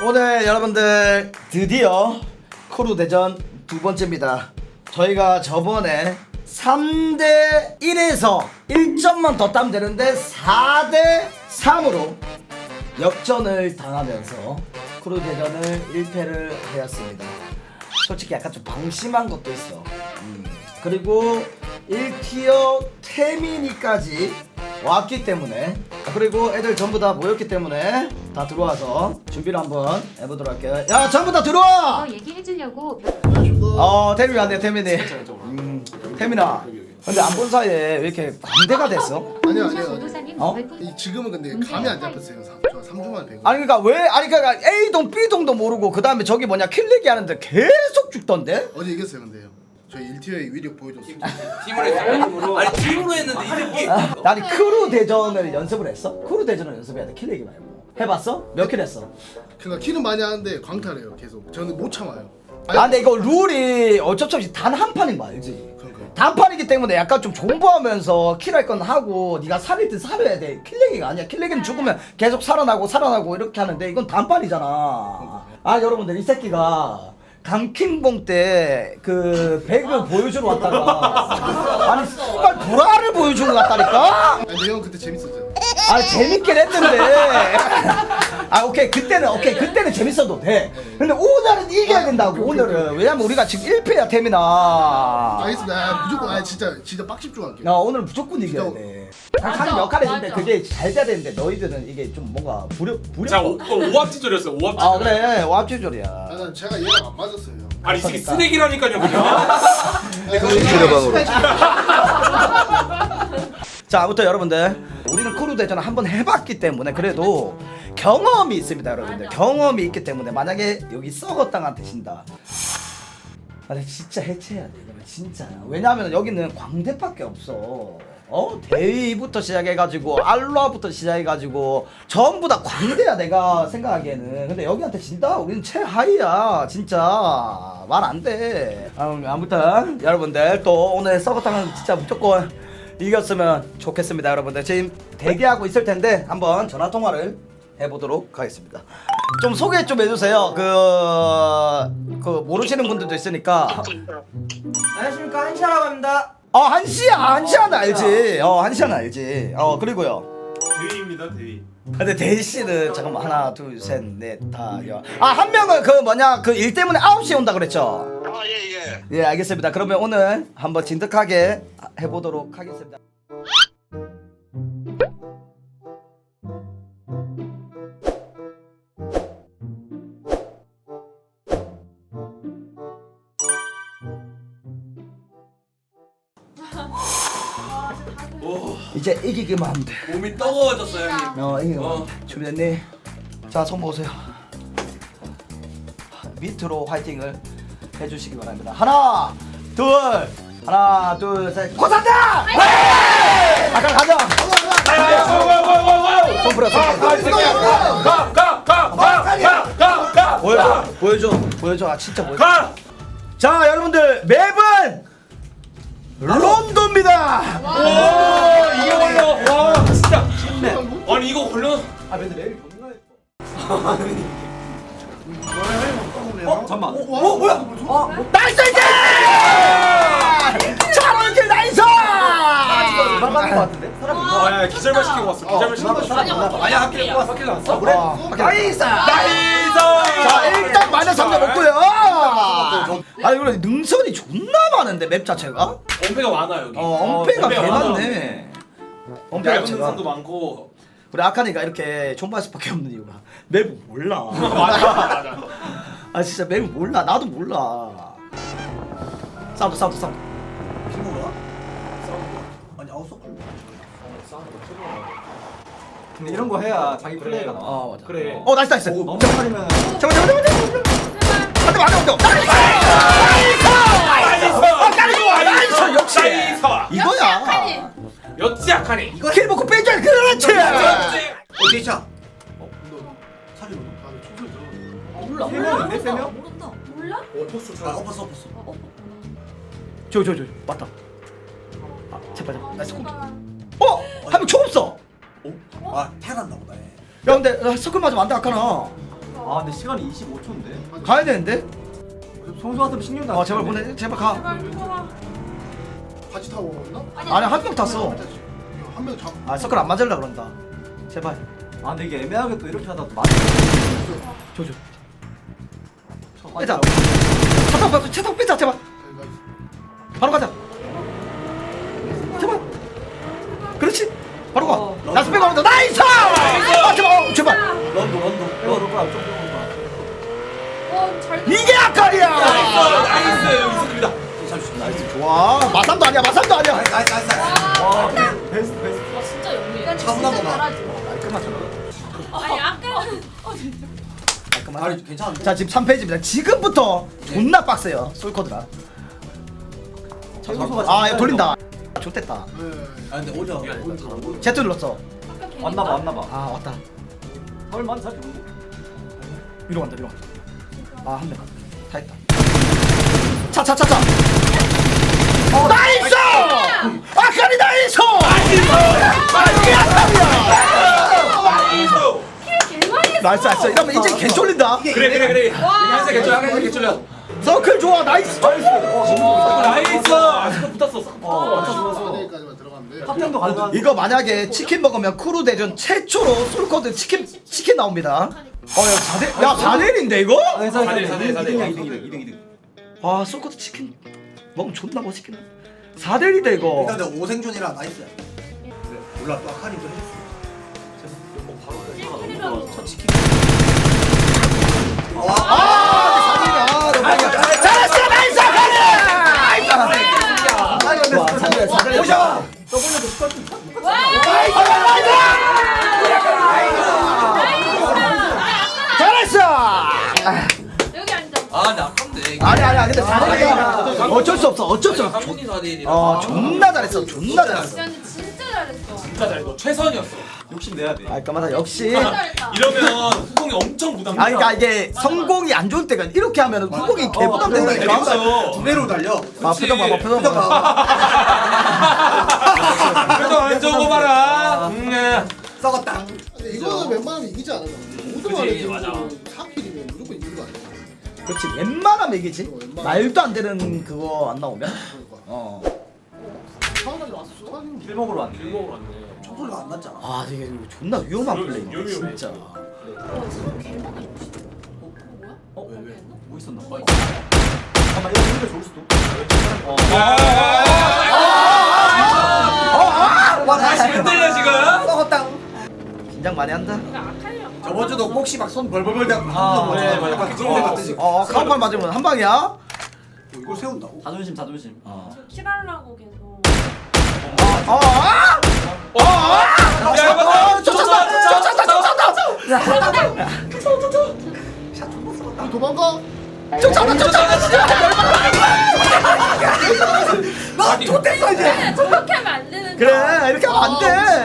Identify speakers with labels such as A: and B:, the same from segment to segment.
A: 오늘 여러분들 드디어 크루 대전 두 번째입니다. 저희가 저번에 3대 1에서 1점만 더 따면 되는데 4대 3으로 역전을 당하면서 크루 대전을 1패를 하였습니다. 솔직히 약간 좀 방심한 것도 있어. 음. 그리고 1티어 태민이까지 왔기 때문에 아, 그리고 애들 전부 다 모였기 때문에 다 들어와서 준비를 한번 해보도록 할게요. 야 전부 다 들어와.
B: 어, 얘기해주려고
A: 어 태민이 왔네 태민이. 음, 태민아. 근데 안 본 사이에 왜 이렇게 광대가 됐어?
C: 아니요
B: 자
C: 아니요
A: 어?
C: 이 지금은 근데 감이 안 잡혔어요 사- 저 3주만 뵈고
A: 아니 그러니까 왜 아니 그러니까 A 동 B 동도 모르고 그 다음에 저기 뭐냐 킬레기 하는데 계속 죽던데?
C: 어제 이겼어요 근데요 저희 1티어의 위력 보여줬습니다.
D: 팀으로 했어요? 아니 팀으로 했는데 이 새끼
A: 아니 크루 대전을 연습을 했어? 크루 대전을 연습해야 돼. 킬레기 말고 해봤어? 몇 킬 했어?
C: 그러니까 키는 많이 하는데 광탈해요 계속. 저는 못 참아요.
A: 아 근데 이거 룰이 어쩔 수 없이 단 한 판인 거 알지? 단판이기 때문에 약간 좀 존버하면서 킬할 건 하고 네가 살일든 살아야 돼. 킬레기가 아니야. 킬레기는 죽으면 계속 살아나고 살아나고 이렇게 하는데 이건 단판이잖아. 아 여러분들 이 새끼가 감킹봉 때 그 배그 보여주러 왔다가 아니 씨발 불화를 보여주러 갔다니까
C: 아니 근데 형 그때 재밌었죠
A: 아 재밌긴 했는데 아 오케이. 그때는 오케이. 그때는 재밌어도 돼. 근데 오늘은 이겨야 된다고 오늘은. 왜냐면 우리가 지금 1패야 태민아
C: 알겠습니다. 아, 무조건 아 진짜 진짜 빡집 중 할게요.
A: 야 오늘 무조건 이겨야 돼. 각하는 역할이 있는데 그게 잘 돼야 되는데 너희들은 이게 좀 뭔가 부려 부려?
D: 자 오, 그럼 오합지졸이었어 오합지졸.
A: 아 그래. 와합지졸이야.
C: 아난 제가 얘랑 안 맞았어요. 형
D: 아니 이 새끼 쓰레기라니까요 그냥.
C: 실내방으로
A: 자 아무튼 여러분들 우리는 크루 대전을 한번 해봤기 때문에 그래도 경험이 있습니다 여러분들. 경험이 있기 때문에 만약에 여기 썩었다가 드신다. 아 진짜 해체해야 돼 이거는 진짜. 왜냐하면 여기는 광대밖에 없어. 어? 대위부터 시작해가지고 알로아부터 시작해가지고 전부 다 광대야 내가 생각하기에는. 근데 여기한테 진다? 우리는 최하위야 진짜. 말 안돼. 아무튼 여러분들 또 오늘 썩었다는 진짜 무조건 이겼으면 좋겠습니다 여러분들. 지금 대기하고 있을 텐데 한번 전화 통화를 해보도록 하겠습니다. 좀 소개 좀 해주세요. 그, 그 모르시는 분들도 있으니까.
E: 안녕하십니까. 한시라고 합니다.
A: 어 한시야. 한시야는 알지. 어 한시야는 알지. 어 그리고요.
D: 대위입니다 대위
A: 근데 데이 씨는 잠깐만. 하나 둘셋넷다아한 명은 그 뭐냐. 그 일 때문에 9시에 온다 그랬죠?
F: 아, 예, 예.
A: 예 알겠습니다. 그러면 오늘 한번 진득하게 해보도록 하겠습니다 이제 이기기만 하면 돼
D: 몸이 뜨거워졌어요 형님
A: 어, 이거
D: 어.
A: 준비됐니? 자, 손 보세요. 밑으로 화이팅을 해주시기 바랍니다. 하나, 둘, 하나, 둘, 셋, 고산다! 네! 아까 가자. 손 풀어, 손 풀어.
D: 가가가가가가가
A: 보여줘, 보여줘, 보여줘. 아, 진짜 보여줘. 자, 여러분들 맵은 론도입니다.
D: 오 이게 걸려 와 진짜 아니 이거 걸려
A: 아, 근데 맵이 겁나 예뻐.
D: 어 잠만
A: 어, 뭐야? 어, 나이스 이제! charity 나이스! 도망가는 것 같은데? 사람이
D: 아 야 기절만 시키고 왔어 기절만 시키고 왔어
A: 아니야 학교 못 왔어. 학교 나왔어? 그래? 나이스!
D: 나이스
A: 자 일단 마이너스 3점 먹고요. 아니 그래 능선이 존나 많은데 맵 자체가?
D: 엄폐가 많아 여기
A: 어 엄폐가 개. 많네. 엄폐가
D: 얇은 능선도 많고
A: 우리 아카니가 이렇게 존바스밖에 없는 이유가 맵을 몰라.
D: 맞아 맞아
A: 아 진짜 맵을 몰라. 나도 몰라. 사운드 사운드 사운드. 핑거가? 아니 아웃서클.
E: 근데 이런 거 해야 자기 플레이가 나.
A: 아 맞아.
D: 그래
A: 어 나이스 나이스.
E: 너무
A: 잠깐
E: 팔리면
A: 잠깐 잠깐 잠깐. 안돼 안돼 안돼. 나이스!
D: 나이스
A: 아 까리 좋아. 나이스 역시.
D: 나이스
A: 이거야.
D: 여찌 약하네
A: 이거 킬 먹고 빼줘야 그렇지.
E: 어디 차?
C: 사진 아 총소리 들어
B: 몰라
E: 세 명인데 세 명?
B: 모른다 몰라?
E: 아 엎었어 엎었어.
A: 저 저 저 맞다. 아 제발 제발. 나이스 공. 어? 한명 총 없어.
E: 아 태어났나 보다. 얘.
A: 야 근데 아, 서클 맞으면 안돼 아까나.
E: 아 근데 시간이 25초인데.
A: 가야 되는데?
E: 성수 같으면 16년.
A: 어 제발 보내 제발 가
B: 제발 무서워.
C: 같이 타고 갔나?
A: 아니 한 명 탔어
C: 한명 잡.
A: 아 서클 안 맞을라 그런다. 제발.
E: 아 근데 이게 애매하게 또 이렇게 하다 또 맞.
A: 조조.
E: 아,
A: 빼자 차탁 빼자 차탁 빼자 제발. 바로 가자. 제발. 그렇지. 바로 가. 나스 빼고 한다 나이스! 아 제발 어, 제발.
E: 런도 런도. 빼고.
B: 어, 잘.
A: 이게 아까리야
D: 나이스! 여기 있습니다.
A: 나이스 좋아. 마삼도 아니야 마삼도 아니야.
E: 나이스 나이스 나이스. 와 베스트 베스트.
B: 와 진짜 영리해.
E: 차분한.
B: 잘하지.
A: 깔끔하잖아.
B: 아니 아까는 어 진짜.
A: 깔끔하잖아
E: 아니 괜찮은데?
A: 자 지금 3페이지입니다. 지금부터 존나 빡세요 솔코드라 아 이거 돌린다. 좋됐다.
C: 네.
E: 아 근데 오자.
A: 제트 눌렀어.
B: 아까 괜히
E: 왔나 봐 왔나 봐.
A: 아 왔다.
E: 설만 잘 모르고.
A: 위로 간다 위로 간다. 아한 명. 다 했다. 차차차차. 어, 나이스 아까리 나이스 나이스 나이스 이러면 이제 개 쫄린다
D: 그래 그래 그래. 한세 개쫄 한세 개쫄려.
A: 서클 좋아 나이스 나이스
D: 나이스. 아직도 붙었어.
E: 어.
C: 4대까지만 들어갔는데.
E: 탑텐도 가능한.
A: 이거 만약에 치킨 먹으면 크루 대전 최초로 솔코드 치킨 치킨 나옵니다 어야 4대 야 4대 1인데 이거?
E: 괜찮아
D: 사대, 사대, 사대.
E: 2등이야 2등 2등 2등 2등.
A: 와 솔코드 치킨 먹으면 존나 멋있긴 해 4대1이다 이거
E: 일단 내가 오생존이라 나이스야. 몰라 또 아카리 좀 해줬어. 첫 치킨.
A: 아, 아, 너무 잘했어, 나이스, 나이스! 좋아. 오셔! 잘했어!
B: 여기 앉아.
F: 아, 근데.
A: 아니, 아니, 근데 사대가 어쩔 수 없어, 어쩔 수 없어.
F: 상훈이 4대1이라.
A: 어, 존나 잘했어, 존나 잘했어.
B: 근데 진짜 잘했어.
D: 진짜 잘했어. 최선이었어.
E: 욕심 내야 돼.
A: 아, 까마다 역시.
B: 진짜 잘했다.
D: 이러면 후공이 엄청 부담.
A: 아, 그러니까 이게 성공이 안 좋을 때가 이렇게 하면 후공이 개 부담된다니까.
D: 그렇죠.
E: 두 배로 달려.
A: 아, 표정 봐봐, 표정. 봐.
D: 표정 안 좋은 거 봐라. 음, 예.
E: 썩었다.
C: 근데 이거는 웬만하면 이기지 않아. 5등 안에
F: 그치,
C: 지금
F: 맞아.
A: 그렇지, 웬만하면 이기지. 말도 안 되는 그거 안 나오면.
C: 그러니까.
A: 어.
C: 상당히 왔어. 상당히
E: 길목으로 왔네.
D: 일목으로 왔네.
E: 촛불로 안 났잖아.
A: 아, 이게 이거 존나 위험한 플레이 네,
D: 위험해.
A: 진짜.
B: 와, 사람 개많아. 어, 그거 뭐야?
E: 어?
B: 왜,
E: 왜?
B: 왜?
E: 뭐 있었나? 어. 잠깐만 이거 우리가 좋을 수도. 어.
A: 어,
D: 와 다시 흔들려 지금.
E: 썩었다.
A: 긴장 많이 한다.
B: 이거 아칼리아.
E: 저번 주도 혹시 막 손 벌벌벌 대고
D: 아,
E: 네,
D: 네, 맞아.
E: 약간 그런.
A: 어, 카운팔 맞으면 한 방이야.
E: 이걸 세운다고?
F: 자존심, 자존심.
A: 어.
B: 저 킬하려고 계속.
A: 어, 어,
D: 어. 야 이거
A: 어, 쫓았다, 쫓았다, 쫓았다.
C: 도망가.
A: 쫓았다, 쫓았다, 진짜.
E: 나 좋댔어 이제.
B: 네, 저렇게 하면 안 되는.
A: 그래, 이렇게 하면
D: 안이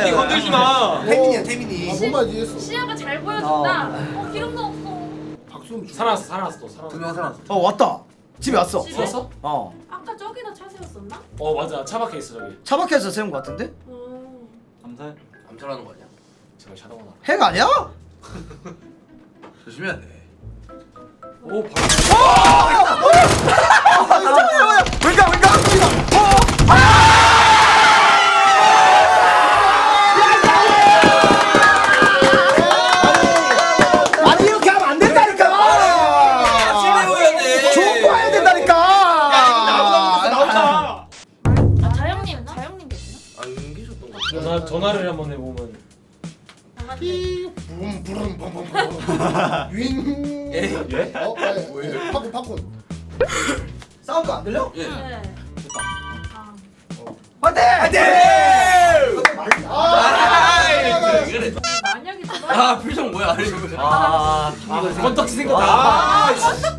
A: 돼.
D: 건들지 마.
E: 태민이야 태민이.
C: 아, 뭔말 이해했어.
B: 시야가 잘 보여준다. 어, 기름도 없어.
C: 박수는 주.
D: 살아났어 또 살아났어.
E: 두명 살았어.
A: 어, 왔다. 집에 왔어.
B: 집에?
D: 왔어?
A: 어.
B: 아까 저기다 차 세웠었나?
D: 어 맞아 차 박혀 있어 저기.
A: 차 밖에서 세운 것 같은데?
B: 음.
E: 감사해.
F: 암살하는 거 아니야?
D: 제가 자동으로.
A: 핵 아니야?
F: 조심해야 돼.
D: 오 바로.
A: 왼가, 왼가. 어, 아!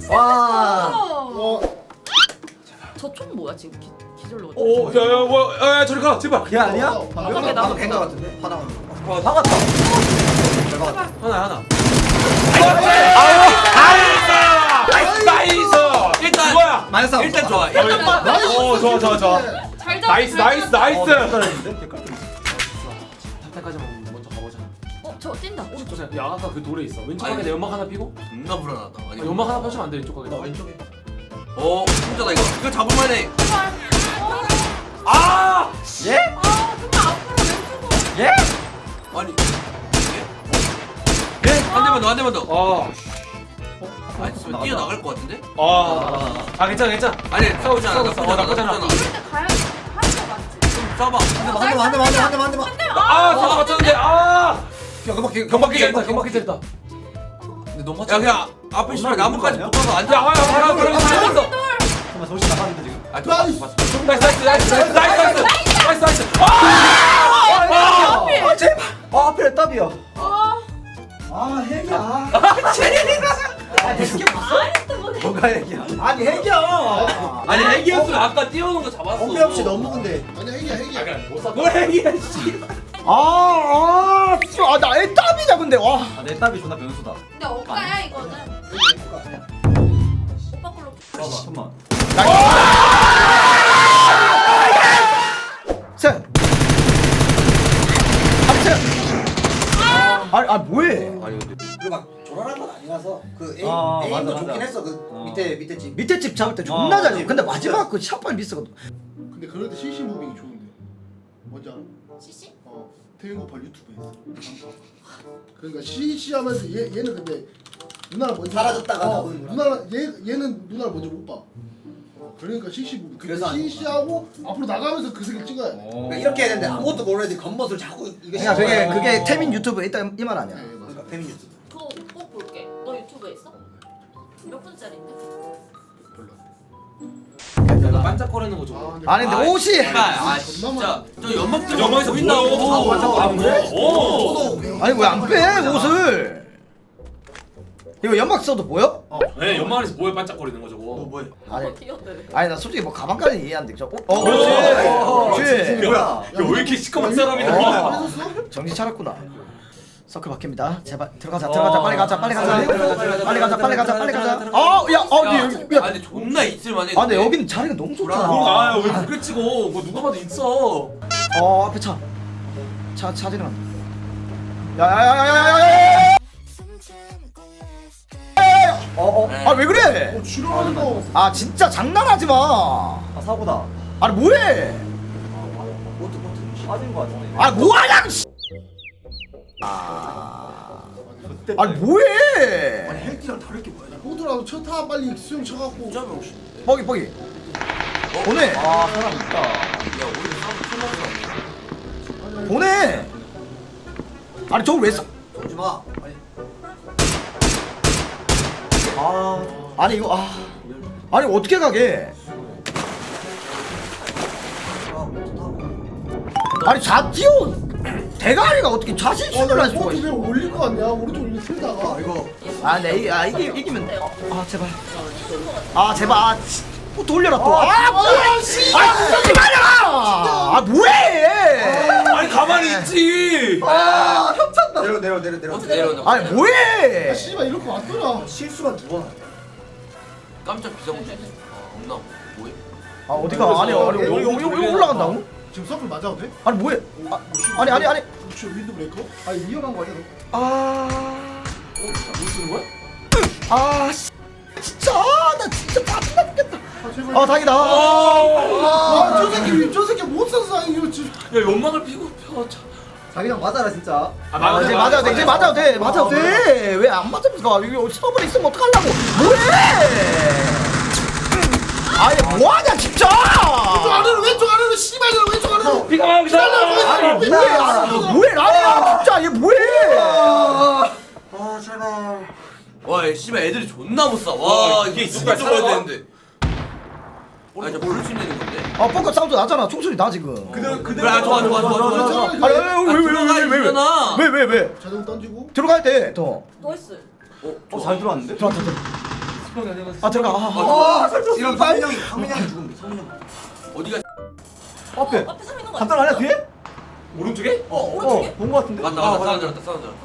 E: 와.
C: 어,
G: 저총 뭐야 지금 기, 기절로
D: 오, 야 야 뭐, 야 야 저리 가 제발.
E: 걔 아니야?
C: 어,
E: 방금
C: 방금
E: 방금 된거 같은데. 화나.
D: 어,
E: 박았다.
D: 하나 하나. 나이스.
F: 일단
D: 뭐야?
E: 많이 싸웠어.
F: 일단 좋아.
D: 일단 어 좋아 좋아 좋아.
B: 잘 잡.
D: 나이스 나이스 나이스.
G: 저 뛴다 오른쪽
D: 야 아까 그 돌에 있어 왼쪽
F: 아니.
D: 가게 내 연막 하나 피고
F: 존나 불안하다. 아니
D: 아, 연막 하나 펴주면 안돼 왼쪽 가게
E: 왼쪽에.
F: 어 혼자다 이거. 이거 잡을만해.
D: 아!
A: 예?
B: 아 근데 앞으로 왼쪽으로
A: 예?
F: 아니. 예? 한 대만 더, 한 대만 더.
D: 아,
F: 아, 진짜 뛰어 나갈 것 같은데?
D: 아, 아 괜찮아 괜찮아
F: 아니, 싸우지 않아.
D: 어,
F: 않아.
D: 나쁘지 않아.
B: 이럴 때 가야지 하는 거 맞지?
F: 좀 싸봐.
E: 한 대만 한 대만 한 대만 한 대만 한 대만 한 대만.
D: 아 저거 맞췄는데 아
E: 경박기
D: 경박기 잘했다 경박기 잘했다.
E: 근데 너무
F: 야, 그냥 앞에 씨발 나무까지
E: 아니야?
F: 붙어서
D: 야
F: 앉아.
D: 하나 하나 그럼 잘했어.
E: 잠깐만 정신 나갔는데 지금.
F: 아, 좀 봤어, 봤어.
D: 나이스 나이스 나이스 나이스 나이스 나이스 나이스 아!
A: 아! 제발. 아 하필 답이야 아아 핵이야 아아 이게 무슨 뭐가 핵이야 아니 핵이야
F: 아니, 애기였으면 아까 뛰어오는 거 잡았어.
E: 엄폐 없이 너무 근데.
C: 아니야 핵이야 핵이야
D: 뭘 핵이야 씨
A: 아아 아나 애답이냐 근데 와
E: 아, 내 딸이 존나 변수다.
B: 근데 오빠야 이거는 오빠 걸로
E: 잠깐만.
A: 셋 합체 아니 아 뭐해
F: 아니, 근데.
H: 그리고 막 조랄한 건 아니라서 그 에임,
E: 아,
H: 에임도
E: 맞아,
H: 좋긴
E: 맞아.
H: 했어 그
E: 어.
H: 밑에 밑에 집
A: 밑에 집 잡을 때 존나
E: 어,
A: 잘
E: 맞아.
A: 근데 마지막 그 샷발 미스거든
C: 근데 그럴 때 CC 무빙이 좋은데 뭔지 알아?
B: CC?
C: 어 태인고팔 유튜브에 있어 그러니까 CC 하면서 얘, 얘는 근데 누나를 먼저
H: 사라졌다가
C: 어,
H: 나오는 거야.
C: 누나를 얘, 얘는 누나를 먼저 못 봐 그러니까 CC 무빙
H: 그래서
C: 그래서 CC하고 앞으로 나가면서 그 색을 찍어야 돼
H: 그러니까 이렇게 해야 되는데 아무것도 모르는 애들이 겉멋을 자꾸 이거
A: 그러니까 그게. 그게 태민 유튜브에 있다 이 말 아니야
C: 네, 맞아.
H: 그러니까 페미 유튜브
B: 그거 꼭 볼게 너 유튜브에 있어? 몇 분짜리인데?
D: 내가 반짝거리는 거 좋아
C: 근데
A: 아니 근데 옷이
F: 씨발, 아, 진짜. 저 연막들
D: 연막에서
F: 보인다고.
D: 오, 반짝거리는 거? 오!
A: 아니 왜 안 빼 옷을 이거 연막 써도 보여?
D: 네 연막 안에서 뭐에 반짝거리는 거 저거
E: 뭐해?
A: 아니
B: 어
A: 아니 나 솔직히 뭐 가방까지 이해하는데 저 어, 어
D: 오,
A: 그렇지
D: 오,
A: 그렇지
E: 뭐야?
D: 야왜 이렇게 시커먼 사람이
A: 어.
D: 나와
A: 정신 차렸구나 서클 바뀝니다 제발 들어가자 들어가자 빨리 가자 빨리 가자 빨리 가자 빨리 가자 빨리 가자 야, 여기 야
F: 아, 근데 존나 있을만해.
A: 아 근데 여기는 자리가 너무 좋다
D: 아왜 그렇게 찍어 뭐 누가 봐도 있어
A: 어 앞에 차. 차, 차 지나간다. 야야야야야야야! 어어. 아 왜 그래?
C: 어 지랄하는 거
A: 아 진짜 장난하지 마.
E: 아 사고다.
A: 아니 뭐해?
E: 빠진 거 같은데.
A: 아 뭐하냐? 씨. 아. 아니 뭐해?
C: 핵이랑 다를 게 뭐야 호두라도 쳐타 빨리 수영 쳐갖고
A: 뻐기 뻐기. 보내.
E: 아 사람 있다.
F: 야, 오히려 싸움 끝났어.
A: 보내. 아니 저걸 왜 써?
H: 쏘지 마 아니
E: 아
A: 아니 이거 아. 아니 어떻게 가게?
H: 아, 못하고.
A: 아니 좌티오 대가리가 어떻게 좌실수를 할 수가
C: 어떻게
A: 있어?
C: 올릴 거 같냐 오른쪽 올리 틀다가
H: 이거
A: 아, 네, 이- 아 이게 이기면 돼. 아 제발. 아 제발. 아, 씨, 또 돌려라 또. 아 뭐야 씨. 아 쓰지 마라. 아 뭐해?
D: 아니 가만히 있지
H: 내려 내려 내려 내려
F: 어떻게 내려오나?
A: 아니 뭐해?
C: 아 씨발 이렇게 왔더라
H: 실수만 두번
F: 깜짝 비상구지. 아, 없나? 뭐해?
A: 아 어디가? 아니 아니 여기 여기 여기 올라간다고?
C: 지금 서클 맞아도 돼?
A: 아니 뭐해? 아, 아니 아니 아니.
C: 혹시 윈드 브레이커? 아니 위험한 거 아니야 너?
A: 아.
D: 뭐 쓰는 거야?
A: 아 씨. 진짜 아, 나 진짜 짜증나 죽겠다.
C: 아
A: 아 다행이다.
C: 아 저 새끼 저 새끼 못 써서 아니고 지금
D: 야 연막을 피고 펴 자.
E: 자기장 맞아라 진짜.
A: 아, 이제 맞아도 돼, 이제 맞아도 돼, 맞아도 돼. 왜 안 맞습니까? 여기 스톱을 있으면 어떡하려고? 뭐해? 아니 뭐하냐 진짜?
C: 왼쪽 아래로 왼쪽 아래로 씨발이라 아래로
D: 비가 막 여기서
A: 아니? 아니 뭐해? 라니야 진짜 얘 뭐해?
H: 아 제발
F: 와, 야, 씨발 애들이 존나 못 쏴. 와, 이게
D: 누가 살아가?
F: 되는데. 아, 저 부를 수 있는 건데.
A: 아 뻥커 사운드 나잖아. 총소리 나 지금.
D: 그대로
F: 그래, 아, 좋아, 좋아, 좋아, 좋아, 좋아.
A: 아니 왜왜왜왜왜왜왜
F: 들어가,
A: 왜?
C: 자동 던지고
A: 들어갈 때 더.
B: 나이스
E: 어잘 들어왔는데.
A: 들어가 들어가. 아 들어가. 아,
H: 이런 성민형이 성민형이 죽음 성민형
F: 어디가?
E: 앞에.
B: 앞에 사람 있는 거
E: 간단 아니야 뒤에?
D: 오른쪽에?
B: 어 오른쪽에?
E: 어 본거 같은데.
F: 맞다, 맞다. 사운드 들었다, 사운드 들었다.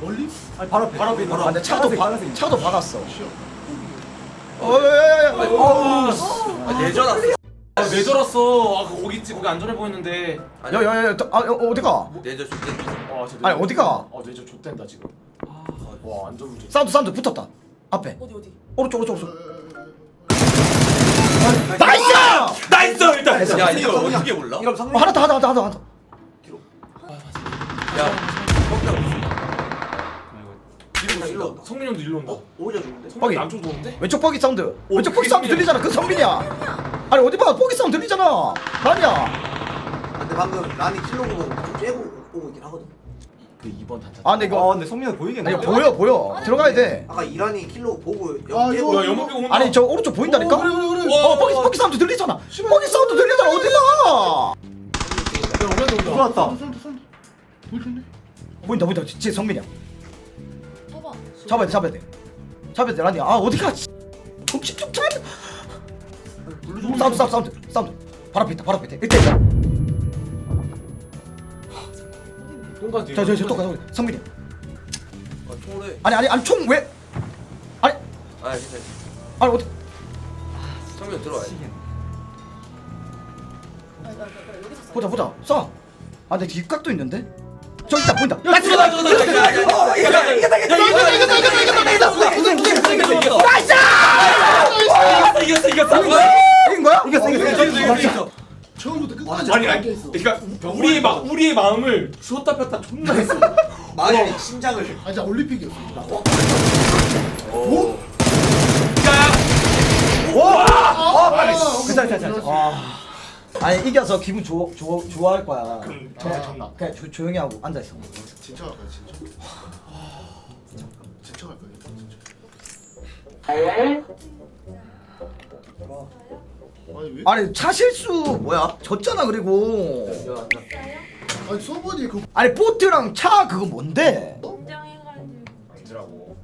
C: 멀리?
E: 아니 바로 앞에. 바로 앞에.
A: 아, 근데 차도 박
E: 파란색.
A: 차도 박았어.
C: 어,
A: 야야야. 어우.
F: 아, 내전았어.
D: 아, 왜 저랬어? 아, 그 거기 있지. 거기 안전해 보였는데.
A: 야야야. 아 어, 어디가?
F: 내전 좋대.
D: 아, 저
A: 아니, 어디가?
D: 어, 내저 좆된다 지금. 와 완전 무지.
A: 사운드 사운드 붙었다 앞에
G: 어디 어디?
A: 오른쪽 오른쪽 오른쪽 나이스!
D: 나이스! 일단.
F: 야 이거 어떻게 몰라?
H: 이럼
A: 어, 하나 더 하나 더 하나 더 하나 더.
F: 야
D: 이러고 일로 온다. 성민 형도 일로 온다.
H: 오히려 좋은데?
D: 성민. 남쪽 도는데?
A: 왼쪽 뻐기 사운드. 왼쪽 뻐기 사운드 들리잖아. 그 성민이야. 아니 어디 봐. 뻐기 사운드 들리잖아. 아니야.
H: 근데 방금 란이 킬로 보고 좀 쬐고 오고 있긴 하거든
D: 그 2번 단차.
A: 아 근데
E: 아
A: 이거
E: 근데 성민이 보이겠네.
A: 아니 보여 보여. 들어가야 돼.
H: 아까 이란이 킬로 보고
C: 아, 이거-
D: 야 연막이 온다.
A: 아니 저 오른쪽 보인다니까?
C: 어, 그래 그래 그래.
A: 어 뻐기 뻐기 사운드 들리잖아. 뻐기 사운드 들리잖아. 어디
D: 야 온다.
E: 들어왔다?
A: 보인다 보인다. 진짜 성민이야.
G: 봐봐.
A: 잡아야 돼 잡아야 돼. 잡아야 돼 라니야. 아 어디가? 정신 좀 차려 사운드 사운드 사운드 사운드. 바로 앞에 있다 바로 앞에 있다. 이때
D: 똑같이.
A: 저, 저, 저 똑같아. 우리 성민이.
F: 아, 총래.
A: 아니, 아니, 아니, 총 왜? 아니,
F: 아, 괜찮아.
A: 아니, 어떻게.
F: 성민 들어와.
A: 보자, 보자. 쏴. 아, 내 뒷각도 있는데? 저 있다, 보인다.
F: 야, 들어다, 들어다. 어,
A: 이겼다, 이겼다, 이겼다, 이겼다, 이겼다, 이겼다, 이겼다. 우승, 우승, 우승, 우승. 나이스!
F: 이겼어, 이겼어,
A: 이겼어. 이긴 거야?
E: 이겼어, 이겼어, 이겼어.
C: 처음부터 끝까지
D: 아니 아니.
C: 있어.
D: 그러니까 우리의 마 우리의 마음을 주었다 뺐다 존나 했어.
H: 마음이 심장을
C: 아 진짜 올림픽이었어.
F: 오.
C: 아,
A: 괜찮아 괜찮아. 와. 아니 이겨서 기분 좋좋 좋아할 거야.
D: 그럼 전화 쳤나?
A: 그냥 조, 조용히 하고 앉아 있어.
C: 진짜 갈 거야 진짜. 진짜 갈 거야 진짜. 아니 왜?
A: 아니 차 실수 뭐야? 졌잖아 그리고.
C: 아니 서버니 그
A: 아니 보트랑 차 그거 뭔데?
B: 긴장해가지고.
D: 앉으라고.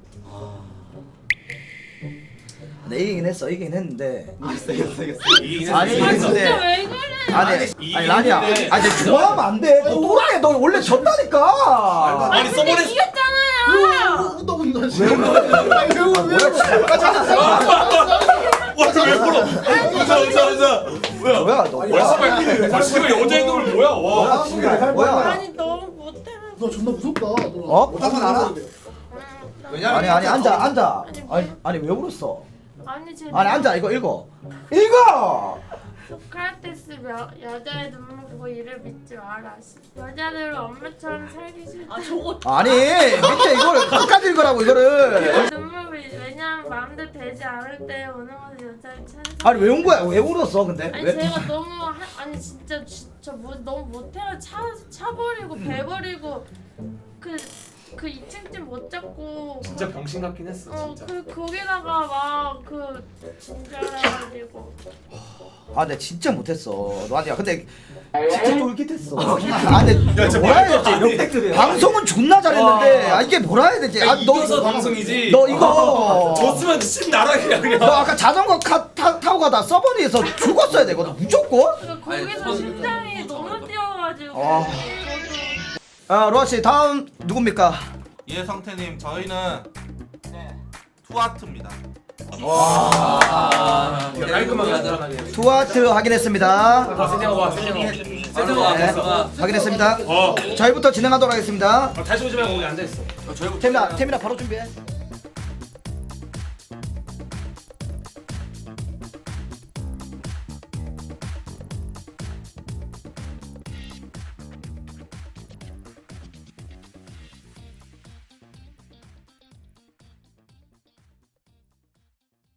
A: 내 이기긴 했어 이기긴 했는데.
E: 이겼어 이겼어 이겼어
D: 이기긴
A: 아니,
D: 했어.
B: 아
A: 근데-
B: 진짜 왜 그래?
A: 아니 아니 라니야. 아니 근데 좋아하면 안 돼. 너 또라이 너 원래 졌다니까.
D: 아니
B: 근데
D: 서버에
B: 이겼잖아요.
C: 너 운다 왜 왜?
D: 와왜 불어? 웃어 웃어 웃어. 뭐야?
A: 뭐야
D: 너와
A: 뭐야?
D: 와 씨발 여자 이놈을 뭐야? 와.
A: 뭐야?
B: 아니 너무 못해.
C: 너 존나 무섭다. 너.
A: 어?
H: 건 알아?
F: 왜냐면
A: 아니 아니 앉아 앉아.
B: 아니,
A: 아니 아니 왜 울었어?
B: 아니 제
A: 아니 앉아 이거 읽어. 읽어.
B: 소크라테스 여, 여자의 눈물 보고 이를 믿지 마라. 여자들은 엄마처럼 살기 싫다.
G: 아 저거
A: 아니 밑에 이거를 끝까지 읽으라고 이거를.
B: 눈물이 왜냐면 마음대로 되지 않을 때 오는 것은 여자를 찾는
A: 아니 왜운 거야? 왜 울었어 근데?
B: 아니
A: 왜?
B: 제가 너무 하, 아니 진짜 진짜 뭐 너무 못해요 차 차버리고 배버리고 그 그 2층쯤 못 잡고
D: 진짜 병신 같긴 했어
B: 어
D: 진짜.
B: 그 거기다가 막 그 진짜해가지고
A: 아 근데 진짜 못했어. 라니야 근데 진짜 쫄깃했어. 아 근데 뭐라 해야 되지?
E: 역대급이야
A: 방송은 존나 잘했는데 아 이게 뭐라 해야 되지? 아,
F: 이겨서
A: 너,
F: 방송이지.
A: 너 이거
F: 졌으면 심 나락이야 그냥.
A: 너 아까 자전거 카, 타, 타고 가다 서버니에서 죽었어야 되거든 무조건.
B: 거기서 심장이 너무 뛰어가지고
A: 아. 아 로아 씨 다음 누굽니까?
I: 예 성태님 저희는 투아트입니다.
F: 아,
D: 깔끔하게 하자.
A: 두아트 확인했습니다.
D: 아 와.
F: 세정아
A: 네,
F: 됐어.
A: 확인했습니다.
D: 어.
A: 저희부터 진행하도록 하겠습니다.
D: 아, 다시 오지 말고 거기 앉아 있어.
F: 저희부터
A: 태민아, 태민아 바로 준비해.